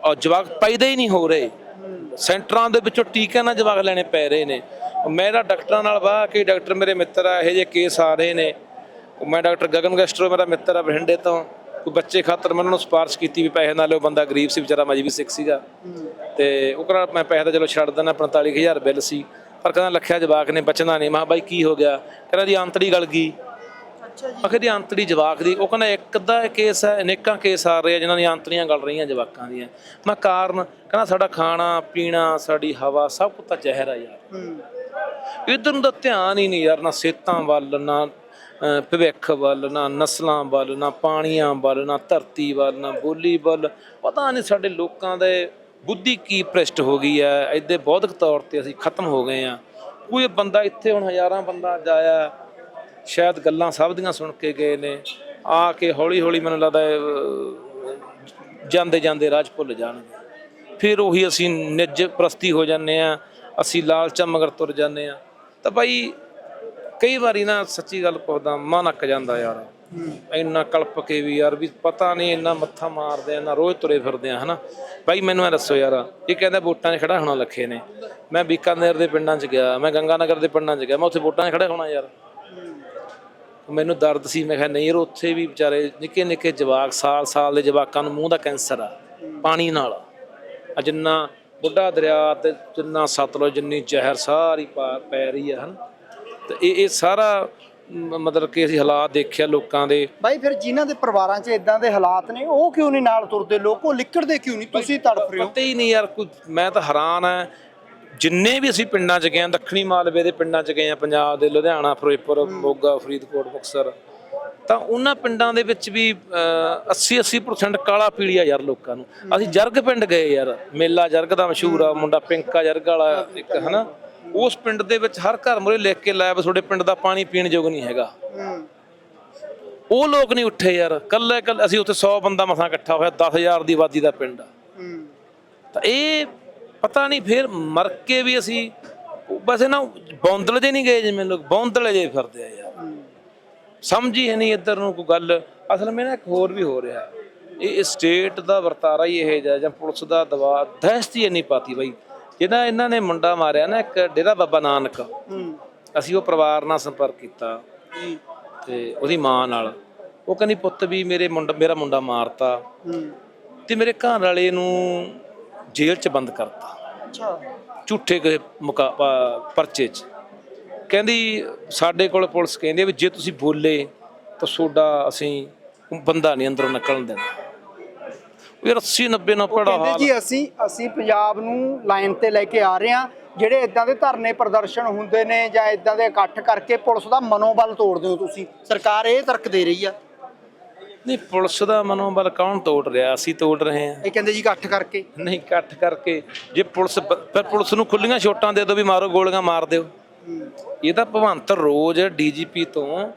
ਔਰ ਜਵਾਕ ਪੈਦਾ ਹੀ ਨਹੀਂ ਹੋ ਰਹੇ। ਸੈਂਟਰਾਂ ਦੇ ਵਿੱਚੋਂ ਟੀਕਿਆਂ ਨਾਲ ਜਵਾਕ ਲੈਣੇ ਪੈ ਰਹੇ ਨੇ। ਮੇਰਾ ਡਾਕਟਰਾਂ ਨਾਲ ਵਾਹ ਕੇ ਡਾਕਟਰ ਮੇਰੇ ਮਿੱਤਰ ਆ ਇਹੋ ਜਿਹੇ ਕੇਸ ਆ ਰਹੇ ਨੇ। ਉਹ ਮੈਂ ਡਾਕਟਰ ਗਗਨ ਗੈਸਟਰੋ ਮੇਰਾ ਮਿੱਤਰ ਆ ਬਠਿੰਡੇ ਤੋਂ। ਕੋਈ ਬੱਚੇ ਖਾਤਰ ਮੈਂ ਉਹਨਾਂ ਨੂੰ ਸਿਫਾਰਿਸ਼ ਕੀਤੀ ਵੀ ਪੈਸੇ ਨਾਲ ਉਹ ਬੰਦਾ ਗਰੀਬ ਸੀ ਵਿਚਾਰਾ ਮਜਬੀ ਸਿੱਖ ਸੀਗਾ। ਤੇ ਉਹ ਕਹਿੰਦਾ ਮੈਂ ਪੈਸੇ ਤਾਂ ਚਲੋ ਛੱਡ ਦਿੰਦਾ 45000 ਬਿੱਲ ਸੀ। ਪਰ ਕਹਿੰਦਾ ਲੱਖਿਆ ਜਵਾਕ ਨੇ ਬਚਣਾ ਨਹੀਂ। ਮੈਂ ਬਾਈ ਕੀ ਹੋ ਗਿਆ? ਕਹਿੰਦਾ ਜੀ ਆਂਤੜੀ ਗਲ ਗਈ। ਅੱਛਾ ਜੀ। ਦੀ ਆਂਤੜੀ ਜਵਾਕ ਦੀ। ਉਹ ਕਹਿੰਦਾ ਇੱਕ ਦਾ ਕੇਸ ਹੈ ਅਨੇਕਾਂ ਕੇਸ ਆ ਰਹੇ ਆ ਜਿਨ੍ਹਾਂ ਦੀਆਂ ਆਂਤੜੀਆਂ ਗਲ ਰਹੀਆਂ ਜਵਾਕਾਂ ਦੀਆਂ। ਮੈਂ ਕਾਰਨ? ਕਹਿੰਦਾ ਸਾਡਾ ਖਾਣਾ ਪੀਣਾ ਸਾਡੀ ਹਵਾ ਸਭ ਕੁਝ ਤਾਂ ਜ਼ਹਿਰ ਆ ਯਾਰ। ਇਧਰ ਨੂੰ ਤਾਂ ਧਿਆਨ ਹੀ ਨਹੀਂ ਯਾਰ ਨਾ ਸਿਹਤਾਂ ਵੱਲ ਨਾ ਭਵਿੱਖ ਵੱਲ ਨਾ, ਨਸਲਾਂ ਵੱਲ ਨਾ, ਪਾਣੀਆਂ ਵੱਲ ਨਾ, ਧਰਤੀ ਵੱਲ ਨਾ, ਬੋਲੀ ਵੱਲ। ਪਤਾ ਨਹੀਂ ਸਾਡੇ ਲੋਕਾਂ ਦੇ ਬੁੱਧੀ ਕੀ ਭ੍ਰਿਸ਼ਟ ਹੋ ਗਈ ਹੈ। ਐਡੇ ਬੌਧਿਕ ਤੌਰ ਤੇ ਅਸੀਂ ਖਤਮ ਹੋ ਗਏ ਆ ਕੋਈ ਬੰਦਾ ਇੱਥੇ ਹੁਣ ਹਜ਼ਾਰਾਂ ਬੰਦਾ ਜਾਇਆ, ਸ਼ਾਇਦ ਗੱਲਾਂ ਸਭ ਦੀਆਂ ਸੁਣ ਕੇ ਗਏ ਨੇ। ਆ ਕੇ ਹੌਲੀ ਹੌਲੀ ਮੈਨੂੰ ਲੱਗਦਾ ਜਾਂਦੇ ਜਾਂਦੇ ਰਾਜ ਭੁੱਲ ਜਾਣਗੇ। ਫਿਰ ਉਹੀ ਅਸੀਂ ਨਿੱਜ ਪ੍ਰਸਤੀ ਹੋ ਜਾਂਦੇ ਆ ਅਸੀਂ ਲਾਲਚਾਂ ਮਗਰ ਤੁਰ ਜਾਂਦੇ ਆ ਤਾਂ ਭਾਈ ਕਈ ਵਾਰੀ ਨਾ ਸੱਚੀ ਗੱਲ ਪੁੱਛਦਾ, ਮਨ ਅੱਕ ਜਾਂਦਾ ਯਾਰ। ਇੰਨਾ ਕਲਪ ਕੇ ਵੀ ਯਾਰ ਵੀ ਪਤਾ ਨਹੀਂ ਇੰਨਾ ਮੱਥਾ ਮਾਰਦੇ ਆ ਨਾ ਰੋਜ਼ ਤੁਰੇ ਫਿਰਦੇ ਆ, ਹਨਾ। ਭਾਈ ਮੈਨੂੰ ਇਹ ਦੱਸੋ ਯਾਰ, ਇਹ ਕਹਿੰਦਾ ਵੋਟਾਂ 'ਚ ਖੜਾ ਹੋਣਾ ਲੱਖੇ ਨੇ। ਮੈਂ ਬੀਕਾਨੇਰ ਦੇ ਪਿੰਡਾਂ 'ਚ ਗਿਆ, ਮੈਂ ਗੰਗਾਨਗਰ ਦੇ ਪਿੰਡਾਂ 'ਚ ਗਿਆ, ਮੈਂ ਉੱਥੇ ਵੋਟਾਂ 'ਚ ਖੜਾ ਹੋਣਾ ਯਾਰ। ਮੈਨੂੰ ਦਰਦ ਸੀ, ਮੈਂ ਕਿਹਾ ਨਹੀਂ ਯਾਰ, ਉੱਥੇ ਵੀ ਵਿਚਾਰੇ ਨਿੱਕੇ ਨਿੱਕੇ ਜਵਾਕ ਸਾਲ ਸਾਲ ਦੇ ਜਵਾਕਾਂ ਨੂੰ ਮੂੰਹ ਦਾ ਕੈਂਸਰ ਆ, ਪਾਣੀ ਨਾਲ। ਆ ਜਿੰਨਾ ਬੁੱਢਾ ਦਰਿਆ ਤੇ ਜਿੰਨਾ ਸਤਲੁਜ, ਜਿੰਨੀ ਜ਼ਹਿਰ ਸਾਰੀ ਪੈ ਰਹੀ ਆ, ਹਨ। ਤੇ ਇਹ ਇਹ ਸਾਰਾ ਮ- ਮਤਲਬ ਕਿ ਅਸੀਂ ਹਾਲਾਤ ਦੇਖਿਆ ਲੋਕਾਂ ਦੇ। ਬਾਈ ਫਿਰ ਜਿਨ੍ਹਾਂ ਦੇ ਪਰਿਵਾਰਾਂ 'ਚ ਇਦਾਂ ਦੇ ਹਾਲਾਤ ਨੇ ਉਹ ਕਿਉਂ ਨਹੀਂ ਨਾਲ ਤੁਰਦੇ? ਲੋਕ ਉਹ ਲਿਕੜਦੇ ਕਿਉਂ ਨਹੀਂ? ਤੁਸੀਂ ਤੜਫ ਰਹੇ ਹੋ। ਪਤਾ ਹੀ ਨਹੀਂ ਯਾਰ ਕੋਈ ਮੈਂ ਤਾਂ ਹੈਰਾਨ ਆ ਜਿੰਨੇ ਵੀ ਅਸੀਂ ਪਿੰਡਾਂ 'ਚ ਗਏ ਆ ਦੱਖਣੀ ਮਾਲਵੇ ਦੇ ਪਿੰਡਾਂ 'ਚ ਗਏ ਆ ਪੰਜਾਬ ਦੇ ਲੁਧਿਆਣਾ ਫਿਰੋਜ਼ਪੁਰ ਮੋਗਾ ਫਰੀਦਕੋਟ ਮੁਕਤਸਰ ਤਾਂ ਉਹਨਾਂ ਪਿੰਡਾਂ ਦੇ ਵਿੱਚ ਵੀ 80 80% ਕਾਲਾ ਪੀਲੀਆ ਯਾਰ ਲੋਕਾਂ ਨੂੰ। ਅਸੀਂ ਜਰਗ ਪਿੰਡ ਗਏ ਯਾਰ ਮੇਲਾ ਜਰਗ ਦਾ ਮਸ਼ਹੂਰ ਆ ਮੁੰਡਾ ਪਿੰਕਾ ਜਰਗ ਵਾਲਾ ਇੱਕ ਹਨਾ? ਉਸ ਪਿੰਡ ਦੇ ਵਿੱਚ ਹਰ ਘਰ ਮੁਰੇ ਲਿਖ ਕੇ ਲਾਇਆ ਵੀ ਤੁਹਾਡੇ ਪਿੰਡ ਦਾ ਪਾਣੀ ਪੀਣ ਯੋਗ ਨਹੀਂ ਹੈਗਾ। ਉਹ ਲੋਕ ਨਹੀਂ ਉੱਠੇ ਯਾਰ। ਕੱਲੇ ਕੱਲੇ ਅਸੀਂ ਉੱਥੇ 100 ਬੰਦਾ ਮਸਾਂ ਇਕੱਠਾ ਹੋਇਆ 10000 ਦੀ ਆਬਾਦੀ ਦਾ ਪਿੰਡ ਆ। ਤਾਂ ਇਹ ਪਤਾ ਨਹੀਂ ਫਿਰ ਮਰ ਕੇ ਵੀ ਅਸੀਂ ਬਸ ਨਾ ਬੌਂਦਲ ਜੇ ਨਹੀਂ ਗਏ ਜਿਵੇਂ ਲੋਕ, ਬੌਂਦਲ ਜੇ ਫਿਰਦੇ ਆ ਯਾਰ। ਸਮਝ ਹੀ ਹੈ ਨਹੀਂ ਇੱਧਰ ਨੂੰ ਕੋਈ ਗੱਲ। ਅਸਲ ਵਿੱਚ ਨਾ ਇੱਕ ਹੋਰ ਵੀ ਹੋ ਰਿਹਾ। ਇਹ ਸਟੇਟ ਦਾ ਵਰਤਾਰਾ ਹੀ ਇਹ ਜਿਹਾ ਜਾਂ ਪੁਲਿਸ ਦਾ ਦਬਾਅ, ਦਹਿਸ਼ਤ ਹੀ ਨਹੀਂ ਪਾਤੀ ਬਾਈ। ਜਿਹਦਾ ਇਹਨਾਂ ਨੇ ਮੁੰਡਾ ਮਾਰਿਆ ਨਾ ਇੱਕ ਡੇਰਾ ਬਾਬਾ ਨਾਨਕ। ਅਸੀਂ ਉਹ ਪਰਿਵਾਰ ਨਾਲ ਸੰਪਰਕ ਕੀਤਾ। ਤੇ ਉਹਦੀ ਮਾਂ ਨਾਲ। ਉਹ ਕਹਿੰਦੀ ਪੁੱਤ ਵੀ ਮੇਰੇ ਮੁੰਡਾ ਮੇਰਾ ਮੁੰਡਾ ਮਾਰਤਾ। ਤੇ ਮੇਰੇ ਘਰ ਵਾਲੇ ਨੂੰ ਜੇਲ੍ਹ 'ਚ ਬੰਦ ਕਰਤਾ। ਅੱਛਾ। ਝੂਠੇ ਕਿਸੇ ਪਰਚੇ 'ਚ। ਕਹਿੰਦੀ ਸਾਡੇ ਕੋਲ ਪੁਲਿਸ ਕਹਿੰਦੀ ਵੀ ਜੇ ਤੁਸੀਂ ਬੋਲੇ ਤਾਂ ਤੁਹਾਡਾ ਅਸੀਂ ਬੰਦਾ ਨਹੀਂ ਅੰਦਰੋਂ ਨਿਕਲਣ ਦੇਣਾ। ਯਾਰ 80 90 ਨਾ ਪੜਾ ਕਹਿੰਦੇ ਹਾਲ ਜੀ ਅਸੀਂ ਅਸੀਂ ਪੰਜਾਬ ਨੂੰ ਲਾਈਨ ਤੇ ਲੈ ਕੇ ਆ ਰਹੇ ਹਾਂ। ਜਿਹੜੇ ਇਦਾਂ ਦੇ ਧਰਨੇ ਪ੍ਰਦਰਸ਼ਨ ਹੁੰਦੇ ਨੇ ਜਾਂ ਇਦਾਂ ਦੇ ਇਕੱਠ ਕਰਕੇ ਪੁਲਿਸ ਦਾ ਮਨੋਬਲ ਤੋੜਦੇ ਹੋ ਤੁਸੀਂ। ਸਰਕਾਰ ਇਹ ਤਰਕ ਦੇ ਰਹੀ ਆ। ਨਹੀਂ ਪੁਲਿਸ ਦਾ ਮਨੋਬਲ ਕੌਣ ਤੋੜ ਰਿਹਾ? ਅਸੀਂ ਤੋੜ ਰਹੇ ਹਾਂ। ਇਹ ਕਹਿੰਦੇ ਜੀ ਇਕੱਠ ਕਰਕੇ। ਨਹੀਂ ਇਕੱਠ ਕਰਕੇ। ਜੇ ਪੁਲਿਸ ਫਿਰ ਪੁਲਿਸ ਨੂੰ ਖੁੱਲੀਆਂ ਛੋਟਾਂ ਦੇ ਦਿਓ ਵੀ ਮਾਰੋ ਗੋਲੀਆਂ ਮਾਰ ਦਿਓ। ਇਹ ਤਾਂ ਭਗਵੰਤ ਰੋਜ਼ ਡੀਜੀਪੀ ਤੋਂ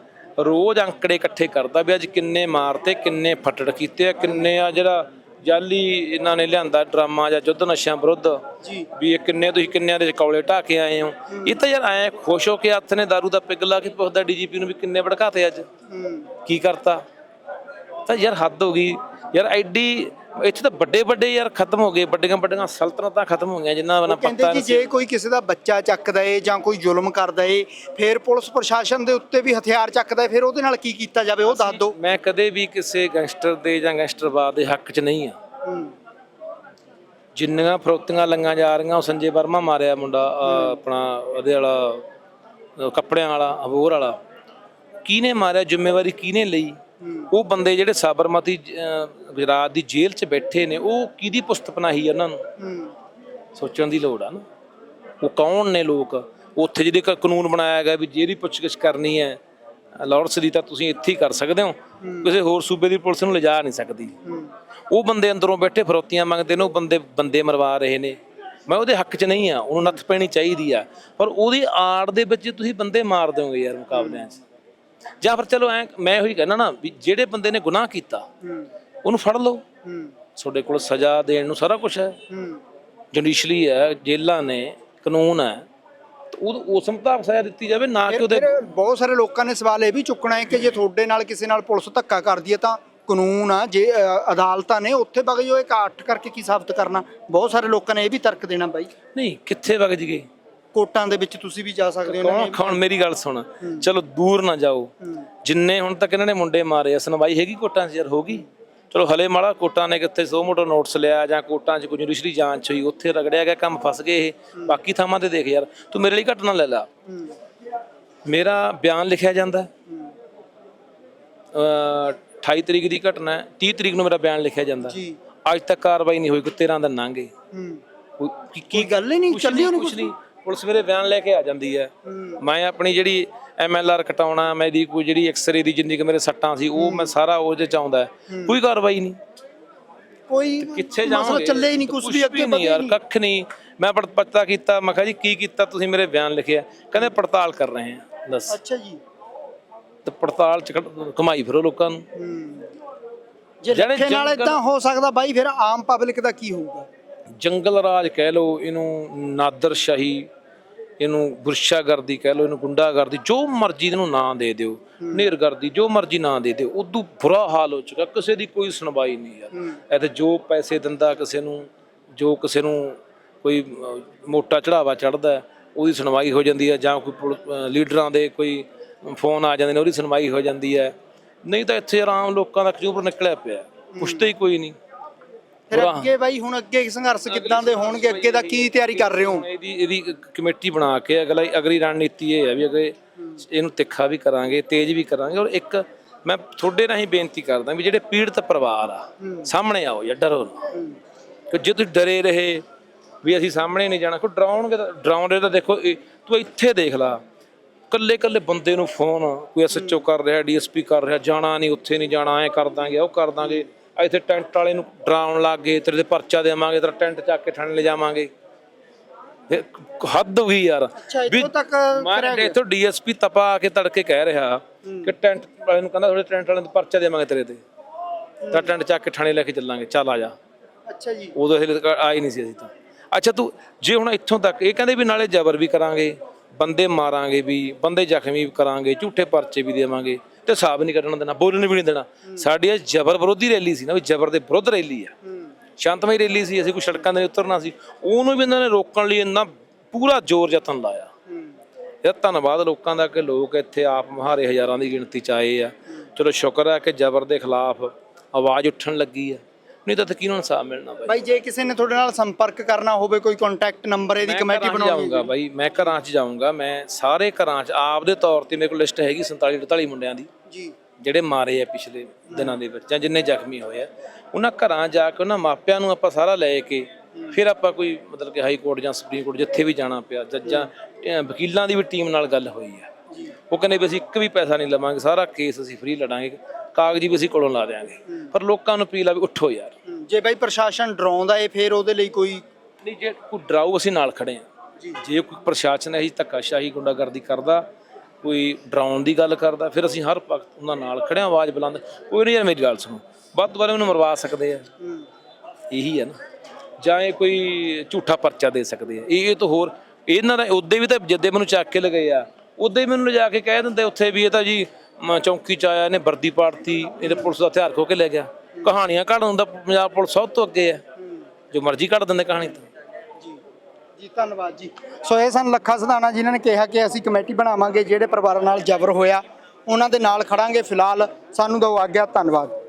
ਰੋਜ਼ ਅੰਕੜੇ ਇਕੱਠੇ ਕਰਦਾ ਵੀ ਅੱਜ ਕਿੰਨੇ ਮਾਰਤੇ ਕਿੰਨੇ ਫੱਟੜ ਕੀਤੇ ਆ ਕਿੰਨੇ ਆ ਜਿਹੜਾ ਜਾਲੀ ਇਹਨਾਂ ਨੇ ਲਿਆਂਦਾ ਡਰਾਮਾ ਜਾਂ ਯੁੱਧ ਨਸ਼ਿਆਂ ਵਿਰੁੱਧ। ਜੀ। ਵੀ ਇਹ ਕਿੰਨੇ ਤੁਸੀਂ ਕਿੰਨਿਆਂ ਦੇ ਕੌਲੇ ਢਾ ਕੇ ਆਏ ਹੋ। ਇਹ ਤਾਂ ਯਾਰ ਐ ਖੁਸ਼ ਹੋ ਕੇ ਹੱਥ ਨੇ ਦਾਰੂ ਦਾ ਪਿੱਗ ਲਾ ਕੇ ਪੁੱਛਦਾ ਡੀਜੀਪੀ ਨੂੰ ਵੀ ਕਿੰਨੇ ਭੜਕਾਤੇ ਅੱਜ। ਕੀ ਕਰਤਾ? ਤਾਂ ਯਾਰ ਹੱਦ ਹੋ ਗਈ। ਯਾਰ ਐਡੀ ਇੱਥੇ ਤਾਂ ਵੱਡੇ ਵੱਡੇ ਯਾਰ ਖਤਮ ਹੋ ਗਏ ਵੱਡੀਆਂ ਵੱਡੀਆਂ ਸਲਤਨਤਾਂ ਖਤਮ ਹੋ ਗਈਆਂ ਜਿਨ੍ਹਾਂ ਦਾ ਪਤਾ ਜੀ ਜੇ ਕੋਈ ਕਿਸੇ ਦਾ ਬੱਚਾ ਚੱਕਦਾ ਏ ਜਾਂ ਕੋਈ ਜ਼ੁਲਮ ਕਰਦਾ ਏ ਫਿਰ ਪੁਲਿਸ ਪ੍ਰਸ਼ਾਸਨ ਦੇ ਉੱਤੇ ਵੀ ਹਥਿਆਰ ਚੱਕਦਾ ਏ ਫਿਰ ਉਹਦੇ ਨਾਲ ਕੀ ਕੀਤਾ ਜਾਵੇ ਉਹ ਦੱਸ ਦਿਓ ਮੈਂ ਕਦੇ ਵੀ ਕਿਸੇ ਗੈਂਗਸਟਰ ਦੇ ਜਾਂ ਗੈਂਗਸਟਰਵਾਦ ਦੇ ਹੱਕ 'ਚ ਨਹੀਂ ਆ। ਜਿੰਨੀਆਂ ਫਰੋਤੀਆਂ ਲੰਗਾਂ ਜਾ ਰਹੀਆਂ ਉਹ ਸੰਜੇ ਵਰਮਾ ਮਾਰਿਆ ਮੁੰਡਾ ਆਹ ਆਪਣਾ ਉਹਦੇ ਵਾਲਾ ਅਹ ਕੱਪੜਿਆਂ ਵਾਲਾ ਅਬੋਰ ਵਾਲਾ। ਕਿਹਨੇ ਮਾਰਿਆ ਜ਼ਿੰਮੇਵਾਰੀ ਕਿਹਨੇ ਲਈ? ਉਹ ਬੰਦੇ ਜਿਹੜੇ ਸਾਬਰਮਤੀ ਅਹ, ਗੁਜਰਾਤ ਦੀ ਜੇਲ੍ਹ 'ਚ ਬੈਠੇ ਨੇ ਉਹ ਕਿਹਦੀ ਪੁਸਤ ਪਨਾਹੀ ਉਹਨਾਂ ਨੂੰ? ਸੋਚਣ ਦੀ ਲੋੜ ਆ ਨਾ। ਉਹ ਕੌਣ ਨੇ ਲੋਕ? ਉੱਥੇ ਜਿਹੜੇ ਕ- ਕਾਨੂੰਨ ਬਣਾਇਆ ਗਿਆ ਵੀ ਜਿਹੜੀ ਪੁੱਛਗਿੱਛ ਕਰਨੀ ਹੈ ਲਾਰਡਸ ਦੀ ਤਾਂ ਤੁਸੀਂ ਇੱਥੇ ਹੀ ਕਰ ਸਕਦੇ ਹੋ। ਕਿਸੇ ਹੋਰ ਸੂਬੇ ਦੀ ਪੁਲਿਸ ਨੂੰ ਲਿਜਾ ਨਹੀਂ ਸਕਦੀ। ਉਹ ਬੰਦੇ ਅੰਦਰੋਂ ਬੈਠੇ ਫਰੋਤੀਆਂ ਮੰਗਦੇ ਨੇ ਉਹ ਬੰਦੇ ਬੰਦੇ ਮਰਵਾ ਰਹੇ ਨੇ। ਮੈਂ ਉਹਦੇ ਹੱਕ 'ਚ ਨਹੀਂ ਆ ਉਹਨੂੰ ਨੱਥ ਪੈਣੀ ਚਾਹੀਦੀ ਆ। ਪਰ ਉਹਦੀ ਆੜ ਦੇ ਵਿੱਚ ਤੁਸੀਂ ਬੰਦੇ ਮਾਰ ਦਿਓਗੇ ਯਾਰ ਮੁਕਾਬਲਿਆਂ 'ਚ ਜਾਂ ਫਿਰ ਚਲੋ ਐ ਮੈਂ ਉਹੀ ਕਹਿਣਾ ਨਾ ਵੀ ਜਿਹੜੇ ਬੰਦੇ ਨੇ ਗੁਨਾਹ ਕੀਤਾ ਉਹਨੂੰ ਫੜ ਲਓ। ਤੁਹਾਡੇ ਕੋਲ ਸਜ਼ਾ ਦੇਣ ਨੂੰ ਸਾਰਾ ਕੁਝ ਹੈ। ਜੁਡੀਸ਼ਲੀ ਹੈ ਜੇਲਾਂ ਨੇ ਕਾਨੂੰਨ ਹੈ। ਉਹ ਉਸ ਮੁਤਾਬਕ ਸਜ਼ਾ ਦਿੱਤੀ ਜਾਵੇ ਨਾ ਕਿ ਉਹਦੇ ਬਹੁਤ ਸਾਰੇ ਲੋਕਾਂ ਨੇ ਸਵਾਲ ਇਹ ਵੀ ਚੁੱਕਣਾ ਹੈ ਕਿ ਜੇ ਤੁਹਾਡੇ ਨਾਲ ਕਿਸੇ ਨਾਲ ਪੁਲਿਸ ਧੱਕਾ ਕਰਦੀ ਹੈ ਤਾਂ ਕਾਨੂੰਨ ਆ ਜੇ ਅਦਾਲਤਾਂ ਨੇ ਉੱਥੇ ਵਗ ਜੋ ਇੱਕ ਆਰਟ ਕਰਕੇ ਕੀ ਸਾਬਤ ਕਰਨਾ? ਬਹੁਤ ਸਾਰੇ ਲੋਕਾਂ ਨੇ ਇਹ ਵੀ ਤਰਕ ਦੇਣਾ ਬਾਈ। ਨਹੀਂ ਕਿੱਥੇ ਵਗ ਜਗੇ ਕੋਰਟਾਂ ਦੇ ਵਿੱਚ ਤੁਸੀਂ ਵੀ ਜਾ ਸਕਦੇ ਹੋ ਨਾ? ਕੌਣ ਕੌਣ? ਮੇਰੀ ਗੱਲ ਸੁਣ। ਚਲੋ ਦੂਰ ਨਾ ਜਾਓ। ਜਿੰਨੇ ਹੁਣ ਤੱਕ ਇਹਨਾਂ ਨੇ ਮੁੰਡੇ ਮਾਰੇ ਆ ਸੁਣਵਾਈ ਹੈਗੀ ਕੋਟਾਂ 'ਚ ਯਾਰ? ਹੋਗੀ? ਚਲੋ ਹਲੇ ਮਾੜਾ ਕੋਟਾਂ ਨੇ ਕਿੱਥੇ ਸੋ ਮੋਟੋ ਨੋਟਸ ਲਿਆ ਜਾਂ ਕੋਟਾਂ 'ਚ ਕੋਈ ਜੁਡੀਸ਼ਰੀ ਜਾਂਚ ਹੋਈ ਉੱਥੇ ਰਗੜਿਆ ਗਿਆ ਕੰਮ ਫਸ ਗਏ ਇਹ। ਬਾਕੀ ਥਾਵਾਂ ਤੇ ਦੇਖ ਯਾਰ ਤੂੰ ਮੇਰੇ ਲਈ ਘਟਨਾ ਲੈ ਲਾ। ਮੇਰਾ ਬਿਆਨ ਲਿਖਿਆ ਜਾਂਦਾ। ਅ 28 ਤਰੀਕ ਦੀ ਘਟਨਾ ਹੈ 30 ਤਰੀਕ ਨੂੰ ਮੇਰਾ ਬਿਆਨ ਲਿਖਿਆ ਜਾਂਦਾ। ਜੀ। ਅੱਜ ਤੱਕ ਕਾਰਵਾਈ ਨਹੀਂ ਹੋਈ ਕੋਈ 13 ਦਿਨ ਲੰਘ ਹੂੰ। ਕੀ- ਕੀ ਗੱਲ ਹੀ ਨਹੀਂ ਚੱਲੀ ਉਹਨੂੰ ਕੁਛ। ਨਹੀਂ। ਪੁਲਿਸ ਮੇਰੇ ਬਿਆਨ ਲੈ ਕੇ ਆ ਜਾਂਦੀ ਹੈ। ਮੈਂ ਆਪਣੀ ਜਿਹੜੀ ਐਮਐਲਆਰ ਕਟਾਉਣਾ ਮੇਰੀ ਕੋਈ ਜਿਹੜੀ ਐਕਸਰੇ ਦੀ ਜਿੰਨੀ ਕਿ ਮੇਰੇ ਸੱਟਾਂ ਸੀ ਉਹ ਮੈਂ ਸਾਰਾ ਉਹਦੇ ਚ ਆਉਂਦਾ। ਕੋਈ ਕਾਰਵਾਈ ਨਹੀਂ। ਕੋਈ ਕਿੱਥੇ ਮਸਲਾ ਜਾਵਾਂਗੇ? ਚੱਲੇ ਹੀ ਨਹੀਂ ਕੁਝ ਵੀ ਅੱਗੇ ਨਹੀਂ ਯਾਰ ਕੱਖ ਨਹੀਂ। ਮੈਂ ਪਤਾ ਕੀਤਾ ਮੈਂ ਕਿਹਾ ਜੀ ਕੀ ਕੀਤਾ ਤੁਸੀਂ ਮੇਰੇ ਬਿਆਨ ਲਿਖਿਆ ਕਹਿੰਦੇ ਪੜਤਾਲ ਕਰ ਰਹੇ ਹਾਂ ਦੱਸ। ਅੱਛਾ ਜੀ। ਤੇ ਪੜਤਾਲ ਚ ਘੁਮਾਈ ਫਿਰੋ ਲੋਕਾਂ ਨੂੰ। ਜੇ ਲੱਖੇ ਨਾਲ ਇਦਾਂ ਹੋ ਸਕਦਾ ਬਾਈ ਫਿਰ ਆਮ ਪਬਲਿਕ ਦਾ ਕੀ ਹੋਊਗਾ? ਜੰਗਲ ਰਾਜ ਕਹਿ ਲਓ ਇਹਨੂੰ ਨਾਦਰਸ਼ਾਹੀ ਇਹਨੂੰ ਬੁਰਸ਼ਾਗਰਦੀ ਕਹਿ ਲਓ ਇਹਨੂੰ ਗੁੰਡਾਗਰਦੀ ਜੋ ਮਰਜ਼ੀ ਇਹਨੂੰ ਨਾਂ ਦੇ ਦਿਓ ਨੇਰਗਰਦੀ ਜੋ ਮਰਜ਼ੀ ਨਾਂ ਦੇ ਦਿਓ ਉਦੋਂ ਬੁਰਾ ਹਾਲ ਹੋ ਚੁੱਕਾ ਕਿਸੇ ਦੀ ਕੋਈ ਸੁਣਵਾਈ ਨਹੀਂ ਯਾਰ ਇਹ ਤੇ ਜੋ ਪੈਸੇ ਦਿੰਦਾ ਕਿਸੇ ਨੂੰ ਜੋ ਕਿਸੇ ਨੂੰ ਕੋਈ ਮੋਟਾ ਚੜਾਵਾ ਚੜਦਾ ਉਹਦੀ ਸੁਣਵਾਈ ਹੋ ਜਾਂਦੀ ਹੈ ਜਾਂ ਕੋਈ ਲੀਡਰਾਂ ਦੇ ਕੋਈ ਫੋਨ ਆ ਜਾਂਦੇ ਨੇ ਉਹਦੀ ਸੁਣਵਾਈ ਹੋ ਜਾਂਦੀ ਹੈ ਨਹੀਂ ਤਾਂ ਇੱਥੇ ਆਰਾਮ ਲੋਕਾਂ ਦਾ ਖਜੂਰ ਨਿਕਲਿਆ ਪਿਆ ਪੁੱਛਦੇ ਹੀ ਕੋਈ ਨਹੀਂ। ਫਿਰ ਅੱਗੇ ਬਾਈ ਹੁਣ ਅੱਗੇ ਸੰਘਰਸ਼ ਕਿੱਦਾਂ ਦੇ ਹੋਣਗੇ? ਅੱਗੇ ਦਾ ਕੀ ਤਿਆਰੀ ਕਰ ਰਹੇ ਹੋ? ਇਹਦੀ ਇਹਦੀ ਕਮੇਟੀ ਬਣਾ ਕੇ ਅਗਲਾ ਅਗਲੀ ਰਣਨੀਤੀ ਇਹ ਹੈ ਵੀ ਅਗੇ ਇਹਨੂੰ ਤਿੱਖਾ ਵੀ ਕਰਾਂਗੇ ਤੇਜ਼ ਵੀ ਕਰਾਂਗੇ ਔਰ ਇੱਕ ਮੈਂ ਤੁਹਾਡੇ ਰਾਹੀਂ ਬੇਨਤੀ ਕਰਦਾ ਵੀ ਜਿਹੜੇ ਪੀੜਤ ਪਰਿਵਾਰ ਆ ਸਾਹਮਣੇ ਆਓ ਜਾਂ ਡਰੋ ਨਾ। ਕਿ ਜੇ ਤੁਸੀਂ ਡਰੇ ਰਹੇ ਵੀ ਅਸੀਂ ਸਾਹਮਣੇ ਨਹੀਂ ਜਾਣਾ ਕੋਈ ਡਰਾਉਣਗੇ ਤਾਂ ਡਰਾਉਂਦੇ ਤਾਂ ਦੇਖੋ ਇਹ- ਤੂੰ ਇੱਥੇ ਦੇਖ ਲਾ। ਕੱਲੇ ਕੱਲੇ ਬੰਦੇ ਨੂੰ ਫੋਨ ਕੋਈ ਐਸਐਚਓ ਕਰ ਰਿਹਾ ਡੀਐਸਪੀ ਕਰ ਰਿਹਾ ਜਾਣਾ ਨਹੀਂ ਉੱਥੇ ਨਹੀਂ ਜਾਣਾ ਐ ਕਰ ਦਾਂਗੇ ਉਹ ਕਰ ਦਾਂਗੇ। ਇੱਥੇ ਟੈਂਟ ਵਾਲੇ ਨੂੰ ਡਰਾਉਣ ਲੱਗ ਗਏ ਤੇਰੇ ਤੇ ਪਰਚਾ ਦੇਵਾਂਗੇ ਤੇਰਾ ਟੈਂਟ ਚੱਕ ਕੇ ਥਾਣੇ ਲੈ ਜਾਵਾਂਗੇ ਇਹ ਹੱਦ ਹੋ ਗਈ ਯਾਰ। ਅੱਛਾ ਵੀ ਇੱਥੋਂ ਤੱਕ ਮੈਂ ਇੱਥੋਂ ਡੀਐਸਪੀ ਤਪਾ ਆ ਕੇ ਤੜਕੇ ਕਹਿ ਰਿਹਾ ਕਿ ਟੈਂਟ ਵਾਲੇ ਨੂੰ ਕਹਿੰਦਾ ਤੁਹਾਡੇ ਟੈਂਟ ਵਾਲੇ ਨੂੰ ਪਰਚਾ ਦੇਵਾਂਗੇ ਤੇਰੇ ਤੇ। ਤਾਂ ਟੈਂਟ ਚੱਕ ਕੇ ਥਾਣੇ ਲੈ ਕੇ ਚੱਲਾਂਗੇ ਚੱਲ ਆ ਜਾ। ਅੱਛਾ ਜੀ। ਉਦੋਂ ਅਸੀਂ ਤੱਕ ਆਏ ਨਹੀਂ ਸੀ ਅਸੀਂ ਤਾਂ। ਅੱਛਾ ਤੂੰ ਜੇ ਹੁਣ ਇੱਥੋਂ ਤੱਕ ਇਹ ਕਹਿੰਦੇ ਵੀ ਨਾਲੇ ਜ਼ਬਰ ਵੀ ਕਰਾਂਗੇ ਬੰਦੇ ਮਾਰਾਂਗੇ ਵੀ ਬੰਦੇ ਜ਼ਖਮੀ ਵੀ ਕਰਾਂਗੇ ਝੂਠੇ ਪਰਚੇ ਵੀ ਦੇਵਾਂਗੇ। ਤੇ ਹਿਸਾਬ ਨਹੀਂ ਕੱਢਣ ਦੇਣਾ ਬੋਲਣ ਵੀ ਨਹੀਂ ਦੇਣਾ। ਸਾਡੀ ਇਹ ਜ਼ਬਰ ਵਿਰੋਧੀ ਰੈਲੀ ਸੀ ਨਾ ਵੀ ਜ਼ਬਰ ਦੇ ਵਿਰੁੱਧ ਰੈਲੀ ਆ। ਸ਼ਾਂਤਮਈ ਰੈਲੀ ਸੀ ਅਸੀਂ ਕੋਈ ਸੜਕਾਂ ਦੇ ਉਤਰਨਾ ਸੀ। ਉਹਨੂੰ ਵੀ ਇਹਨਾਂ ਨੇ ਰੋਕਣ ਲਈ ਇੰਨਾ ਪੂਰਾ ਜ਼ੋਰ ਯਤਨ ਲਾਇਆ। ਇਹ ਧੰਨਵਾਦ ਲੋਕਾਂ ਦਾ ਕਿ ਲੋਕ ਇੱਥੇ ਆਪ ਮਹਾਰੇ ਹਜ਼ਾਰਾਂ ਦੀ ਗਿਣਤੀ ਚ ਆਏ ਆ। ਚਲੋ ਸ਼ੁਕਰ ਹੈ ਕਿ ਜ਼ਬਰ ਦੇ ਖਿਲਾਫ ਆਵਾਜ਼ ਉੱਠਣ ਲੱਗੀ ਆ। ਨਹੀਂ ਤਾਂ ਕਿਹਨੂੰ ਇਨਸਾਫ ਮਿਲਣਾ ਬਾਈ? ਬਾਈ ਜੇ ਕਿਸੇ ਨੇ ਤੁਹਾਡੇ ਨਾਲ ਸੰਪਰਕ ਕਰਨਾ ਹੋਵੇ ਕੋਈ ਕੰਟੈਕਟ ਨੰਬਰ ਇਹਦੀ ਕਮੇਟੀ ਬਣਾਉਣੀ ਜਾਊਂਗਾ ਬਾਈ ਮੈਂ ਘਰਾਂ 'ਚ ਜਾਊਂਗਾ ਮੈਂ ਸਾਰੇ ਘਰਾਂ 'ਚ ਆਪ ਦੇ ਤੌਰ ਤੇ ਮੇਰੇ ਕੋਲ ਲਿਸਟ ਹੈਗੀ 47 48 ਮੁੰਡਿਆਂ ਦੀ। ਜੀ। ਜਿਹੜੇ ਮਾਰੇ ਆ ਪਿਛਲੇ ਦਿਨਾਂ ਦੇ ਵਿੱਚ ਜਾਂ ਜਿੰਨੇ ਜ਼ਖਮੀ ਹੋਏ ਆ। ਉਹਨਾਂ ਘਰਾਂ ਜਾ ਕੇ ਉਹਨਾਂ ਮਾਪਿਆਂ ਨੂੰ ਆਪਾਂ ਸਾਰਾ ਲੈ ਕੇ ਫਿਰ ਆਪਾਂ ਕੋਈ ਮਤਲਬ ਕਿ ਹਾਈ ਕੋਰਟ ਜਾਂ ਸੁਪਰੀਮ ਕੋਰਟ ਜਿੱਥੇ ਵੀ ਜਾਣਾ ਪਿਆ ਜੱਜਾਂ ਵਕੀਲਾਂ ਦੀ ਵੀ ਟੀਮ ਨਾਲ ਗੱਲ ਹੋਈ ਆ। ਉਹ ਕਹਿੰਦੇ ਵੀ ਅਸੀਂ ਇੱਕ ਵੀ ਪੈਸਾ ਨਹੀਂ ਲਵਾਂਗੇ ਸਾਰਾ ਕੇਸ ਅਸੀਂ ਫ੍ਰੀ ਲੜਾਂਗੇ। ਕਾਗਜ਼ੀ ਵੀ ਅਸੀਂ ਕੋਲੋਂ ਲਾ ਦੇਾਂਗੇ ਪਰ ਲੋਕਾਂ ਨੂੰ ਅਪੀਲ ਆ ਵੀ ਉੱਠੋ ਯਾਰ। ਜੇ ਬਾਈ ਪ੍ਰਸ਼ਾਸਨ ਡਰਾਉਂਦਾ ਏ ਫਿਰ ਉਹਦੇ ਲਈ ਕੋਈ ਨਹੀਂ ਜੇ ਕੋਈ ਡਰਾਊ ਅਸੀਂ ਨਾਲ ਖੜੇ ਆ। ਜੇ। ਕੋਈ ਪ੍ਰਸ਼ਾਸਨ ਇਹੀ ਧੱਕਾਸ਼ਾਹੀ ਗੁੰਡਾਗਰਦੀ ਕਰਦਾ ਕੋਈ ਡਰਾਉਣ ਦੀ ਗੱਲ ਕਰਦਾ ਫਿਰ ਅਸੀਂ ਹਰ ਵਕਤ ਉਹਨਾਂ ਨਾਲ ਖੜੇ ਹਾਂ, ਆਵਾਜ਼ ਬੁਲੰਦ। ਕੋਈ ਨਹੀਂ ਯਾਰ ਮੇਰੀ ਗੱਲ ਸੁਣੋ। ਵੱਧ ਤੋਂ ਵੱਧ ਮੈਨੂੰ ਮਰਵਾ ਸਕਦੇ ਆ। ਇਹੀ ਹੈ ਨਾ। ਜਾਂ ਇਹ ਕੋਈ ਝੂਠਾ ਪਰਚਾ ਦੇ ਸਕਦੇ ਆ। ਇਹ ਇਹ ਤਾਂ ਹੋਰ ਇਹਨਾਂ ਦਾ ਉਦੋਂ ਵੀ ਤਾਂ ਜਿੱਦੇ ਮੈਨੂੰ ਚੱਕ ਕੇ ਲਗਏ ਆ ਉਦੋਂ ਮੈਨੂੰ ਲਿਜਾ ਕੇ ਕਹਿ ਦਿੰਦੇ ਉੱਥੇ ਵੀ ਇਹ ਤਾਂ ਜੀ ਚੌਂਕੀ ਚ ਆਇਆ, ਇਹਨੇ ਵਰਦੀ ਪਾੜਤੀ, ਇਹਦੇ ਪੁਲਿਸ ਦਾ ਹਥਿਆਰ ਖੋ ਕੇ ਲੈ ਗਿਆ। ਕਹਾਣੀਆਂ ਘੜਨ ਦਾ ਪੰਜਾਬ ਪੁਲਿਸ ਸਭ ਤੋਂ ਅੱਗੇ ਹੈ ਜੋ ਮਰਜ਼ੀ ਕੱਢ ਦਿੰਦੇ ਕਹਾਣੀ ਤਾਂ। ਜੀ ਧੰਨਵਾਦ ਜੀ। ਸੋ ਇਹ ਸਨ ਲੱਖਾ ਸਧਾਣਾ ਜਿਨ੍ਹਾਂ ਨੇ ਕਿਹਾ ਕਿ ਅਸੀਂ ਕਮੇਟੀ ਬਣਾਵਾਂਗੇ, ਜਿਹੜੇ ਪਰਿਵਾਰਾਂ ਨਾਲ ਜ਼ਬਰ ਹੋਇਆ, ਉਹਨਾਂ ਦੇ ਨਾਲ ਖੜਾਂਗੇ। ਫਿਲਹਾਲ ਸਾਨੂੰ ਦਿਓ ਆਗਿਆ, ਧੰਨਵਾਦ।